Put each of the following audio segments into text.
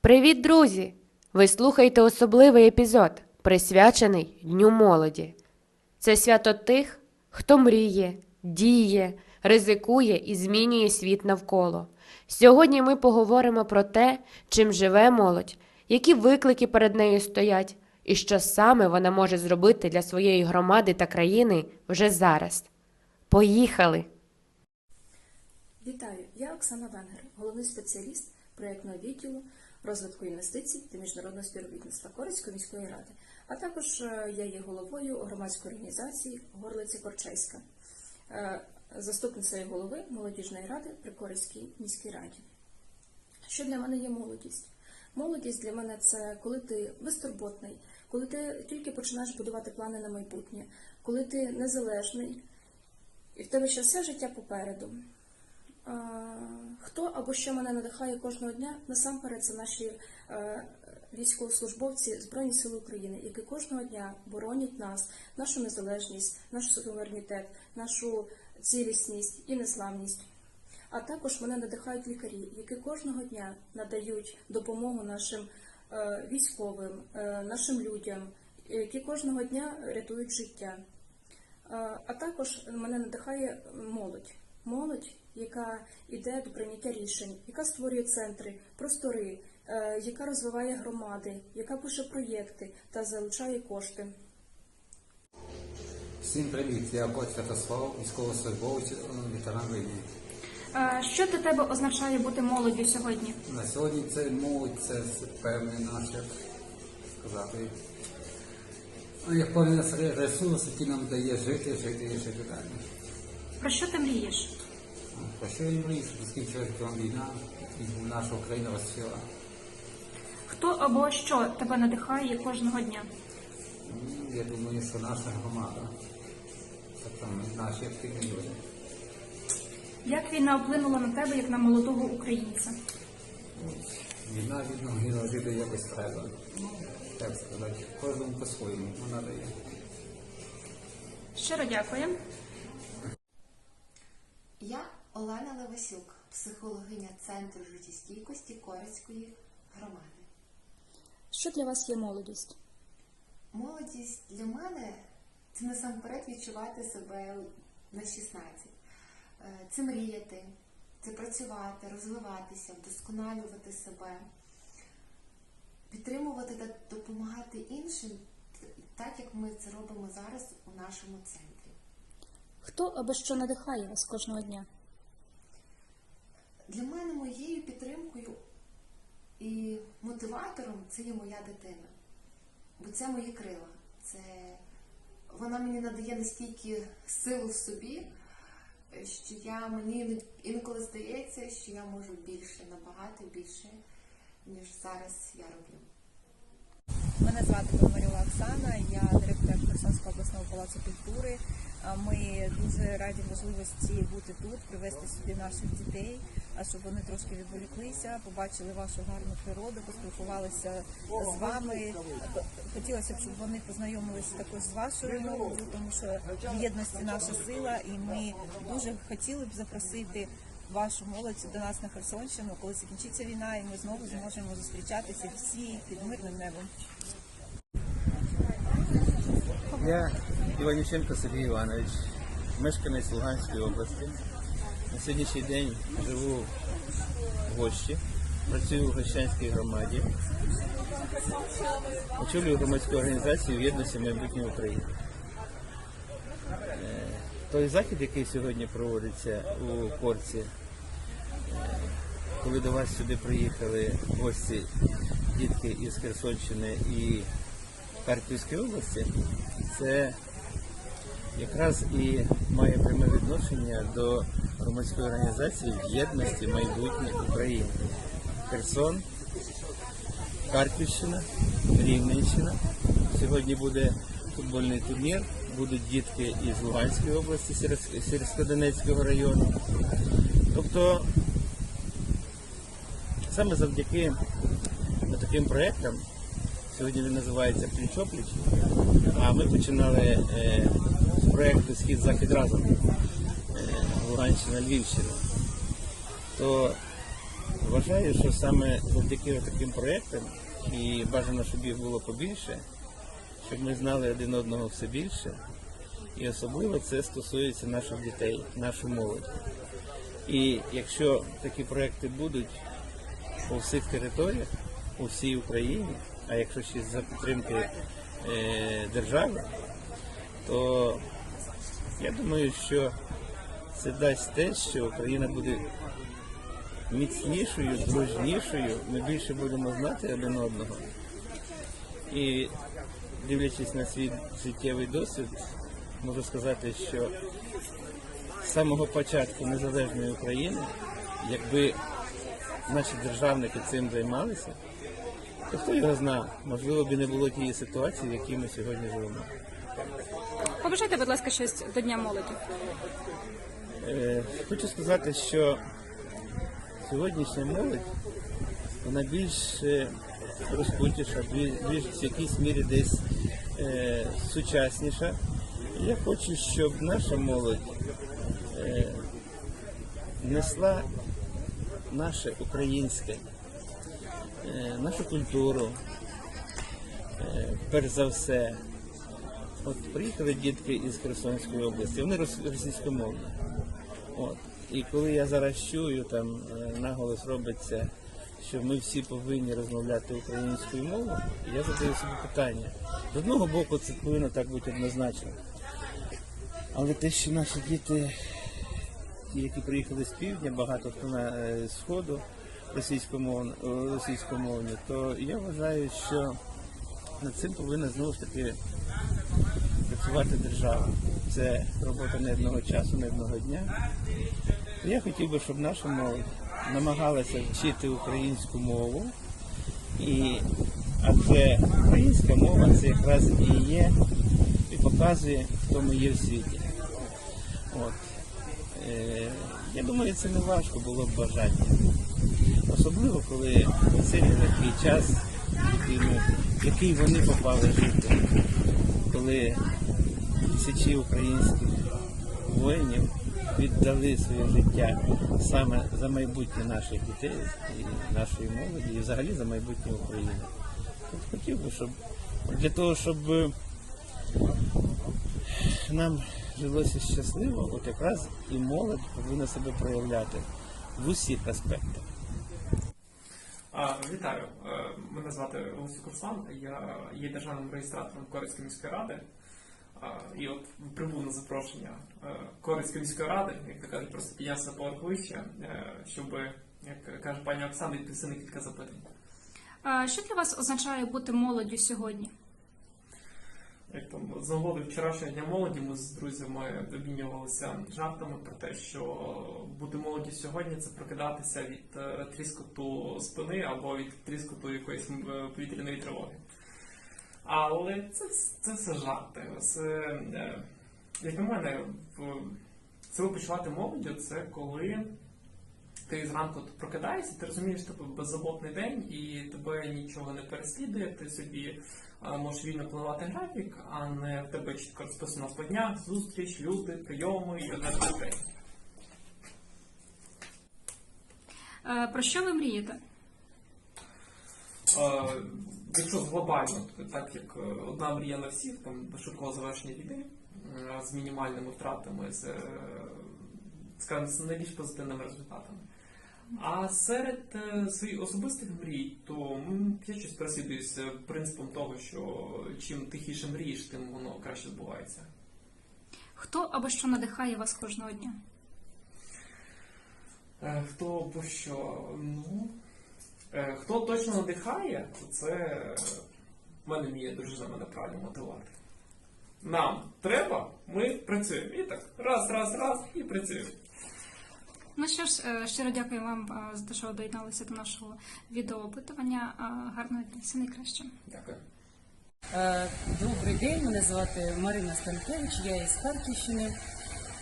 Привіт, друзі! Ви слухаєте особливий епізод, присвячений Дню молоді. Це свято тих, хто мріє, діє, ризикує і змінює світ навколо. Сьогодні ми поговоримо про те, чим живе молодь, які виклики перед нею стоять, і що саме вона може зробити для своєї громади та країни вже зараз. Поїхали! Вітаю, я Оксана Венгер, головний спеціаліст проєктного відділу розвитку інвестицій та міжнародного співробітництва Корицької міської ради, а також е, я є головою громадської організації Горлиця Корчейська, е, заступницею голови молодіжної ради при Корицькій міській раді. Що для мене є молодість? Молодість для мене це коли ти безтурботний, коли ти тільки починаєш будувати плани на майбутнє, коли ти незалежний, і в тебе ще все життя попереду. Хто або що мене надихає кожного дня? Насамперед, це наші е, військовослужбовці Збройні Сили України, які кожного дня боронять нас, нашу незалежність, наш суверенітет, нашу цілісність і незламність. А також мене надихають лікарі, які кожного дня надають допомогу нашим е, військовим, е, нашим людям, які кожного дня рятують життя. А також мене надихає молодь. Молодь, яка йде до прийняття рішень, яка створює центри, простори, е, яка розвиває громади, яка пише проєкти та залучає кошти. Всім привіт, я Бот Святослав, військовослужбовець, ветеран війни. Е, Що для тебе означає бути молоддю сьогодні? На сьогодні це молодь, це певний наш, як сказати, ну, як певний ресурс, який нам дає жити, жити і жити далі. Про що ти мрієш? Про що я мрію, щоб скінчилася ця війна і наша Україна розцвіла. Хто або що тебе надихає кожного дня? Я думаю, що наша громада, це там наші активні люди. Як війна вплинула на тебе як на молодого українця? Війна від ноги жити якось треба. Так сказати, кожному по-своєму вона дає. Щиро дякую. Олена Левасюк, психологиня Центру життєстійкості Корицької громади. Що для вас є молодість? Молодість для мене це насамперед відчувати себе на 16. Е, Це мріяти, це працювати, розвиватися, вдосконалювати себе, підтримувати та допомагати іншим, так як ми це робимо зараз у нашому центрі. Хто або що надихає вас кожного дня? Для мене моєю підтримкою і мотиватором це є моя дитина. Бо це мої крила. Це вона мені надає настільки силу в собі, що я мені інколи здається, що я можу більше, набагато більше, ніж зараз я роблю. Мене звати Пономарьова Оксана, я директор Херсонського обласного палацу культури. Ми дуже раді можливості бути тут, привезти сюди наших дітей, щоб вони трошки відволіклися, побачили вашу гарну природу, поспілкувалися з вами. Хотілося б, щоб вони познайомилися також з вашою молоддю, тому що в єдності наша сила, і ми дуже хотіли б запросити вашу молодь до нас на Херсонщину, коли закінчиться війна, і ми знову зможемо зустрічатися всі під мирним небом. Я Іванюченко Сергій Іванович, мешканець Луганської області. На сьогоднішній день живу в Гощі, працюю в Гощанській громаді. Очолюю громадську організацію єдності майбутнє України. Е, Той захід, який сьогодні проводиться у Корці, е, коли до вас сюди приїхали гості, дітки із Херсонщини і Харківської області, це якраз і має пряме відношення до громадської організації в єдності майбутнє України. Херсон, Харківщина, Рівненщина. Сьогодні буде футбольний турнір. Будуть дітки із Луганської області, Сірськодонецького району. Тобто саме завдяки таким проєктам Сьогодні він називається Пліч-опліч. А ми починали е, проєкту Схід Захід разом е, Луганщина, Львівщина. То Вважаю, що саме завдяки таким проєктам, і бажано, щоб їх було побільше, щоб ми знали один одного все більше. І особливо це стосується наших дітей, нашої молоді. І якщо такі проекти будуть у всіх територіях, у всій Україні, а якщо ще за підтримки е, держави, то я думаю, що це дасть те, що Україна буде міцнішою, дружнішою, ми більше будемо знати один одного. І дивлячись на свій життєвий досвід, можу сказати, що з самого початку незалежної України, якби наші державники цим займалися, то хто його знав, можливо б не було тієї ситуації, в якій ми сьогодні живемо. Побажайте, будь ласка, щось до Дня молоді. Е, Хочу сказати, що сьогоднішня молодь вона більш е, розкутіша, більш, в якійсь мірі десь е, сучасніша. Я хочу, щоб наша молодь е, несла наше українське, е, нашу культуру, е, перш за все. От приїхали дітки із Херсонської області, вони рос- російськомовні. От. І коли я зараз чую, там е, наголос робиться, що ми всі повинні розмовляти українською мовою, я задаю собі питання. З одного боку, це повинно так бути однозначно. Але те, що наші діти, які приїхали з півдня, багато хто на е, сходу російськомовні, російськомовні, то я вважаю, що над цим повинна знову ж таки працювати держава. Це робота не одного часу, не одного дня. Я хотів би, щоб наша молодь намагалася вчити українську мову. І адже українська мова це якраз і є, і показує, хто ми є в світі. От. Е, я думаю, це не важко було б бажання. Особливо, коли цей нелегкий час, який вони попали жити, коли тисячі українських воїнів віддали своє життя саме за майбутнє наших дітей і нашої молоді, і взагалі за майбутнє України. От хотів би, щоб для того, щоб е, нам жилося щасливо, от якраз і молодь повинна себе проявляти в усіх аспектах. А, Вітаю, Е, мене звати Олексій Курсан, я є державним реєстратором Корицької міської ради. І от прибув на запрошення е, Корицької міської ради, як то кажуть, просто піднявся поверх вище, е, щоб, як каже пані Оксана, відповісти на кілька запитань. Що для вас означає бути молоддю сьогодні? Як там з нагоди вчорашнього дня молоді ми з друзями обмінювалися жартами про те, що бути молоді сьогодні це прокидатися від е, тріскоту спини або від тріскоту якоїсь повітряної тривоги. Але це, це все жарти. Це, е, як на мене, себе почувати молоддю це коли ти зранку прокидаєшся, ти розумієш, тебе беззаботний день і тебе нічого не переслідує, ти собі е, можеш вільно планувати графік, а не в тебе чітко розписано по днях, зустріч, люди, прийоми і одне день. Е, Про що ви мрієте? Е, Якщо глобально, так як е, одна мрія на всіх, там до швидкого завершення війни е, з мінімальними втратами, з, скажімо, з найбільш позитивними результатами. А серед своїх особистих мрій, то я щось переслідуюся принципом того, що чим тихіше мрієш, тим воно краще збувається. Хто або що надихає вас кожного дня? Хто бо що? Ну, хто точно надихає, то це е, в мене вміє дружина мене правильно мотивувати. Нам треба, ми працюємо. І так, раз, раз, раз, і працюємо. Ну що ж, е, щиро дякую вам е, за те, що доєдналися до нашого відеоопитування. Е, Гарного дня, все найкраще. Дякую. Е, Добрий день, мене звати Марина Станкевич, я із Харківщини.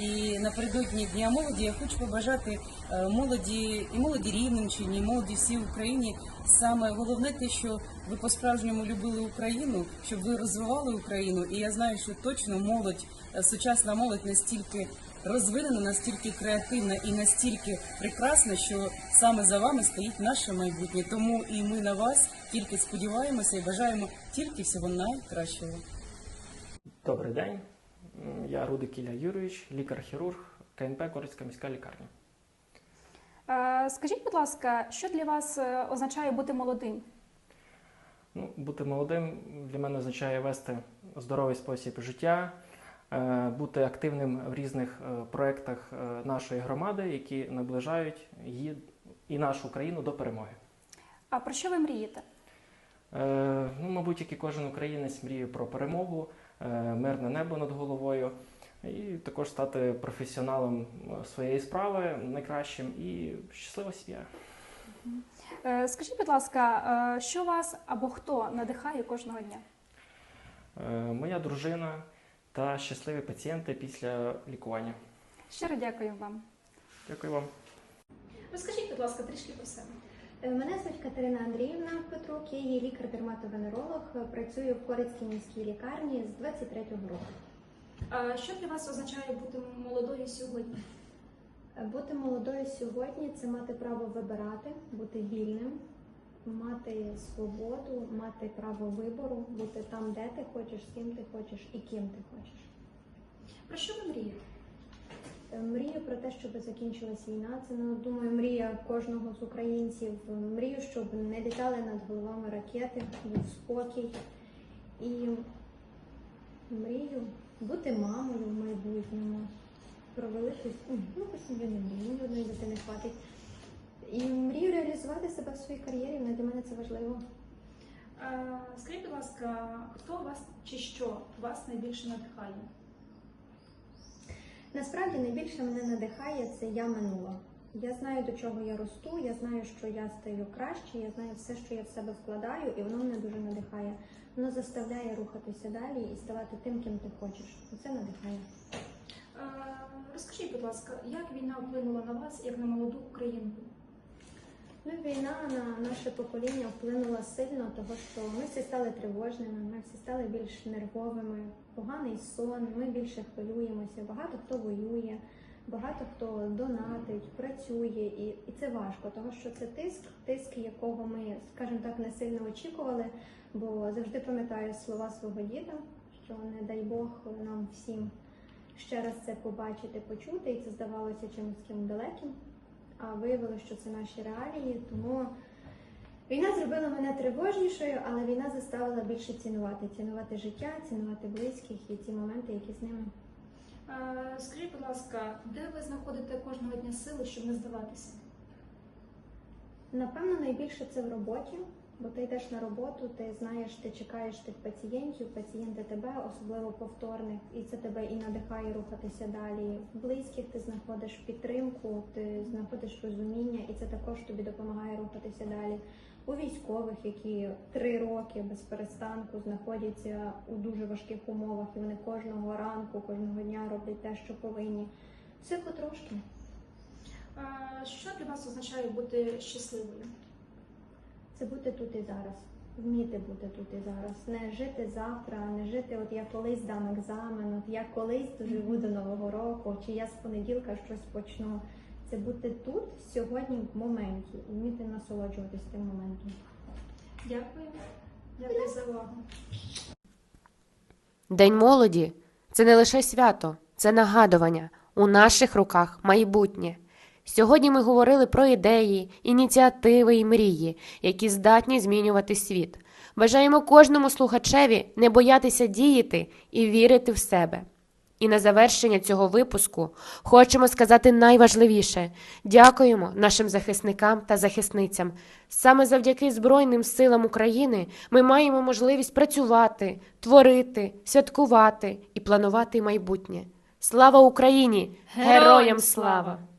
І напередодні Дня молоді я хочу побажати е, молоді і молоді Рівненщині, і молоді всій Україні. Саме головне те, що ви по-справжньому любили Україну, щоб ви розвивали Україну. І я знаю, що точно молодь, е, сучасна молодь настільки розвинена, настільки креативна і настільки прекрасна, що саме за вами стоїть наше майбутнє. Тому і ми на вас тільки сподіваємося і бажаємо тільки всього найкращого. Добрий день. Я Рудик Ілля Юрійович, лікар-хірург КНП Корицька міська лікарня. Е, Скажіть, будь ласка, що для вас е, означає бути молодим? Ну, бути молодим для мене означає вести здоровий спосіб життя, е, бути активним в різних проєктах нашої громади, які наближають її і нашу країну до перемоги. А про що ви мрієте? Ну, мабуть, як і кожен українець мріє про перемогу, мирне небо над головою, і також стати професіоналом е, своєї справи найкращим і щаслива сім'я. Е, Скажіть, будь ласка, е, що вас або хто надихає кожного дня? Е, Моя дружина та щасливі пацієнти після лікування. Щиро дякую вам. Дякую вам. Розкажіть, будь ласка, трішки про себе. Е, Мене звуть Катерина Андріївна Петрук, я є лікар-дерматовенеролог, е, працюю в Корицькій міській лікарні з 23-го року. А що для вас означає бути молодою сьогодні? Е, Бути молодою сьогодні це мати право вибирати, бути вільним, мати свободу, мати право вибору, бути там, де ти хочеш, з ким ти хочеш і ким ти хочеш. Про що ви мрієте? Е, Мрію про те, щоб закінчилась війна. Це ну, думаю, мрія кожного з українців. Мрію, щоб не літали над головами ракети, був спокій. І мрію бути мамою в майбутньому, про велику ну, сім'ю не мрію, мені одної дитини хватить. І мрію реалізувати себе в своїй кар'єрі. ну, Для мене це важливо. Е, Скажіть, будь ласка, хто вас чи що вас найбільше надихає? Насправді найбільше мене надихає це я минула. Я знаю, до чого я росту, я знаю, що я стаю краще, я знаю все, що я в себе вкладаю, і воно мене дуже надихає. Воно заставляє рухатися далі і ставати тим, ким ти хочеш. І це надихає. Е, Розкажіть, будь ласка, як війна вплинула на вас як на молоду українку? Ну, війна на наше покоління вплинула сильно, тому що ми всі стали тривожними, ми всі стали більш нервовими, поганий сон, ми більше хвилюємося, багато хто воює, багато хто донатить, працює, і, і це важко, тому що це тиск, тиск, якого ми, скажімо так, не сильно очікували, бо завжди пам'ятаю слова свого діда, що не дай Бог нам всім ще раз це побачити, почути, і це здавалося чимось таким далеким а виявилося, що це наші реалії. Тому війна зробила мене тривожнішою, але війна заставила більше цінувати, цінувати життя, цінувати близьких і ті моменти, які з ними. Скажіть, будь ласка, де ви знаходите кожного дня сили, щоб не здаватися? Напевно, найбільше це в роботі, бо ти йдеш на роботу, ти знаєш, ти чекаєш тих пацієнтів, пацієнти тебе, особливо повторних, і це тебе і надихає рухатися далі. Близьких ти знаходиш підтримку, ти знаходиш розуміння, і це також тобі допомагає рухатися далі. У військових, які три роки без перестанку знаходяться у дуже важких умовах, і вони кожного ранку, кожного дня роблять те, що повинні. Все потрошки. Що для вас означає бути щасливою? Це бути тут і зараз, вміти бути тут і зараз, не жити завтра, не жити, от я колись дам екзамен, от я колись доживу до нового року, чи я з понеділка щось почну. Це бути тут сьогодні в моменті, і вміти насолоджуватись тим моментом. Дякую. Дякую за увагу. День молоді це не лише свято, це нагадування. У наших руках майбутнє. Сьогодні ми говорили про ідеї, ініціативи і мрії, які здатні змінювати світ. Бажаємо кожному слухачеві не боятися діяти і вірити в себе. І на завершення цього випуску хочемо сказати найважливіше: дякуємо нашим захисникам та захисницям. Саме завдяки Збройним силам України ми маємо можливість працювати, творити, святкувати і планувати майбутнє. Слава Україні! Героям слава!